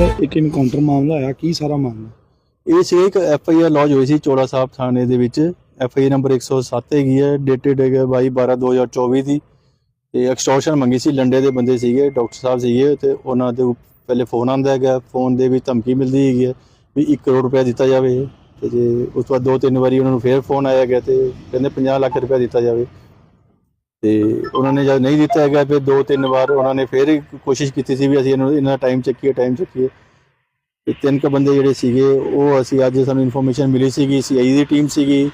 ਇੱਕ ਇਨਕਾਊਂਟਰ ਮਾਮਲਾ ਆਇਆ, ਕੀ ਸਾਰਾ ਮਾਮਲਾ? ਇਹ ਸੀ ਇੱਕ ਐਫ ਆਈ ਆਰ ਲੌਜ ਹੋਈ ਸੀ ਚੋੜਾ ਸਾਹਿਬ ਥਾਣੇ ਦੇ ਵਿੱਚ। ਐਫ ਆਈ ਨੰਬਰ 107 ਹੈਗੀ ਹੈ ਡੇਟਡ ਹੈਗਾ 22 12 2024 ਦੀ। ਤੇ ਐਕਸਟੋਰਸ਼ਨ ਮੰਗੀ ਸੀ, ਲੰਡੇ ਦੇ ਬੰਦੇ ਸੀਗੇ ਡਾਕਟਰ ਸਾਹਿਬ ਸੀਗੇ, ਤੇ ਉਹਨਾਂ ਦੇ ਪਹਿਲੇ ਫੋਨ ਆਂਦਾ ਹੈਗਾ ਫੋਨ ਦੇ ਵਿੱਚ ਧਮਕੀ ਮਿਲਦੀ ਹੈਗੀ ਹੈ ਵੀ 1 ਕਰੋੜ ਰੁਪਏ ਦਿੱਤਾ ਜਾਵੇ। ਤੇ ਜੇ ਉਸ ਤੋਂ ਬਾਅਦ ਦੋ ਤਿੰਨ ਵਾਰੀ ਉਹਨਾਂ ਨੂੰ ਫੇਰ ਫੋਨ ਆਇਆ ਗਿਆ ਤੇ ਕਹਿੰਦੇ 50 ਲੱਖ ਰੁਪਏ ਦਿੱਤਾ ਜਾਵੇ। ਤੇ ਉਹਨਾਂ ਨੇ ਜਦ ਨਹੀਂ ਦਿੱਤਾ ਹੈਗਾ, ਫਿਰ ਦੋ ਤਿੰਨ ਵਾਰ ਉਹਨਾਂ ਨੇ ਫਿਰ ਕੋਸ਼ਿਸ਼ ਕੀਤੀ ਸੀ ਵੀ ਅਸੀਂ ਇਹਨਾਂ ਇਹਨਾਂ ਟਾਈਮ ਚੱਕੀਏ ਟਾਈਮ ਚੱਕੀਏ। ਤੇ ਤਿੰਨ ਕ ਬੰਦੇ ਜਿਹੜੇ ਸੀਗੇ, ਉਹ ਅਸੀਂ ਅੱਜ ਸਾਨੂੰ ਇਨਫੋਰਮੇਸ਼ਨ ਮਿਲੀ ਸੀਗੀ ਸੀਆਈ ਦੀ ਟੀਮ ਸੀਗੀ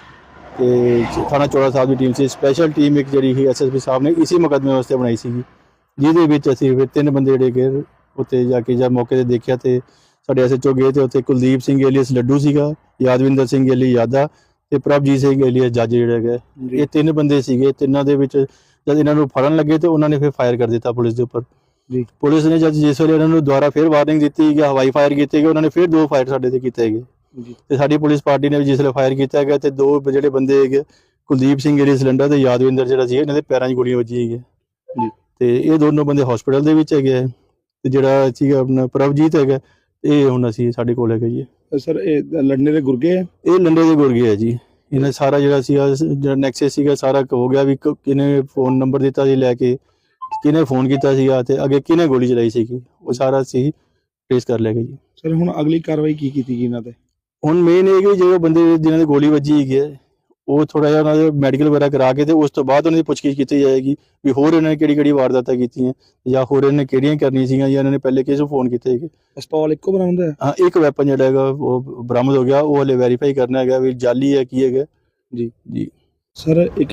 ਤੇ ਥਾਣਾ ਚੋੜਾ ਸਾਹਿਬ ਦੀ ਟੀਮ ਸੀ। ਸਪੈਸ਼ਲ ਟੀਮ ਇੱਕ ਜਿਹੜੀ ਸੀ ਐਸਐਸਪੀ ਸਾਹਿਬ ਨੇ ਇਸੇ ਮੁਕੱਦਮੇ ਵਾਸਤੇ ਬਣਾਈ ਸੀਗੀ, ਜਿਹਦੇ ਵਿੱਚ ਅਸੀਂ ਫਿਰ ਤਿੰਨ ਬੰਦੇ ਜਿਹੜੇ ਗਏ ਉੱਤੇ ਜਾ ਕੇ ਜਦ ਮੌਕੇ ਤੇ ਦੇਖਿਆ ਤੇ ਸਾਡੇ ਐਸਐਚਓ ਗਏ ਤੇ ਉੱਥੇ ਕੁਲਦੀਪ ਸਿੰਘ ਏਲੀਅਸ ਲੱਡੂ ਸੀਗਾ, ਯਾਦਵਿੰਦਰ ਸਿੰਘ ਏਲੀ ਯਾਦਾ ਤੇ ਪ੍ਰਭਜੀਤ ਸਿੰਘ ਏਲੀਅਸ ਜੱਜ ਜਿਹੜਾ ਹੈਗਾ ਇਹ ਤਿੰਨ ਬੰਦੇ ਸੀਗੇ ਤਿੰਨਾਂ ਦੇ ਵਿੱਚ ਜਦ ਇਹਨਾਂ ਨੂੰ ਫੜਨ ਲੱਗੇ ਤੇ ਉਹਨਾਂ ਨੇ ਫਿਰ ਫਾਇਰ ਕਰ ਦਿੱਤਾ ਪੁਲਿਸ ਦੇ ਉੱਪਰ। ਜੀ। ਪੁਲਿਸ ਨੇ ਜਦ ਜਿਸ ਵੇਲੇ ਇਹਨਾਂ ਨੂੰ ਦੁਬਾਰਾ ਫਿਰ ਵਾਰਨਿੰਗ ਦਿੱਤੀ ਕਿ ਹਵਾਈ ਫਾਇਰ ਕੀਤੇ ਗਏ ਉਹਨਾਂ ਨੇ ਫਿਰ ਦੋ ਫਾਇਰ ਸਾਡੇ ਤੇ ਕੀਤੇ ਹੈਗੇ ਜੀ। ਤੇ ਸਾਡੀ ਪੁਲਿਸ ਪਾਰਟੀ ਨੇ ਵੀ ਜਿਸ ਵੇਲੇ ਫਾਇਰ ਕੀਤਾ ਹੈਗਾ ਤੇ ਦੋ ਜਿਹੜੇ ਬੰਦੇ ਹੈਗੇ ਕੁਲਦੀਪ ਸਿੰਘ ਏਲੀ ਸਿਲੰਡਰ ਤੇ ਯਾਦਵਿੰਦਰ ਜਿਹੜਾ ਸੀ ਇਹਨਾਂ ਦੇ ਪੈਰਾਂ 'ਚ ਗੋਲੀਆਂ ਵੱਜੀਆਂ ਹੈਗੀਆਂ ਜੀ। ਤੇ ਇਹ ਦੋਨੋਂ ਬੰਦੇ ਹਸਪੀਟਲ ਦੇ ਵਿੱਚ ਹੈਗੇ ਤੇ ਜਿਹੜਾ ਸੀਗਾ ਆਪਣਾ ਪ੍ਰਭਜੀਤ ਹੈਗਾ ਇਹ ਹੁਣ ਅਸੀਂ ਸਾਡੇ ਕੋਲ ਹੈਗਾ ਜੀ। ਸਰ ਇਹ ਲੜਨੇ ਦੇ ਗੁਰਗੇ ਹੈ ਇਹ ਲੰਡੇ ਦੇ ਗੁਰਗੇ ਹੈ ਜੀ। ਇਹਨਾਂ ਸਾਰਾ ਜਿਹੜਾ ਸੀਗਾ ਜਿਹੜਾ ਨੈਕਸਸ ਸੀਗਾ ਸਾਰਾ ਹੋ ਗਿਆ ਵੀ ਕ- ਕਿਹਨੇ ਫੋਨ ਨੰਬਰ ਦਿੱਤਾ ਸੀ ਲੈ ਕੇ ਕਿਹਨੇ ਫੋਨ ਕੀਤਾ ਸੀਗਾ ਤੇ ਅੱਗੇ ਕਿਹਨੇ ਗੋਲੀ ਚਲਾਈ ਸੀਗੀ ਉਹ ਸਾਰਾ ਸੀ ਟ੍ਰੇਸ ਕਰ ਲਿਆ ਗਿਆ ਜੀ। ਸਰ ਹੁਣ ਅਗਲੀ ਕਾਰਵਾਈ ਕੀ ਕੀਤੀ ਗਈ ਇਹਨਾਂ ਤੇ? ਹੁਣ ਮੇਨ ਇਹ ਕਿ ਜਿਹੜੇ ਬੰਦੇ ਜਿਨ੍ਹਾਂ ਦੇ ਗੋਲੀ ਵੱਜੀ ਹੈਗੀ ਹੈ ਉਹ ਥੋੜਾ ਜਿਹਾ ਉਹਨਾਂ ਦੇ ਮੈਡੀਕਲ ਵਗੈਰਾ ਕਰਾ ਕੇ ਤੇ ਉਸ ਤੋਂ ਬਾਅਦ ਉਹਨਾਂ ਦੀ ਪੁੱਛਗਿੱਛ ਕੀਤੀ ਜਾਏਗੀ ਵੀ ਹੋਰ ਇਹਨਾਂ ਨੇ ਕਿਹੜੀ ਕਿਹੜੀ ਵਾਰਦਾਤਾਂ ਕੀਤੀਆਂ ਜਾਂ ਹੋਰ ਇਹਨਾਂ ਨੇ ਕਿਹੜੀਆਂ ਕਰਨੀਆਂ ਸੀਗੀਆਂ ਜਾਂ ਇਹਨਾਂ ਨੇ ਪਹਿਲੇ ਕਿਸ ਨੂੰ ਫੋਨ ਕੀਤੇ ਹੈਗੇ। ਪਿਸਤੌਲ ਇੱਕੋ ਬਰਾਮਦ ਹੈ? ਹਾਂ ਇੱਕ ਵੈਪਨ ਜਿਹੜਾ ਹੈਗਾ ਉਹ ਬਰਾਮਦ ਹੋ ਗਿਆ ਉਹ ਹਲੇ ਵੈਰੀਫਾਈ ਕਰਨਾ ਹੈਗਾ ਵੀ ਜਾਲੀ ਹੈ ਕੀ ਹੈਗਾ। ਜੀ। ਜੀ। ਸਰ ਇੱਕ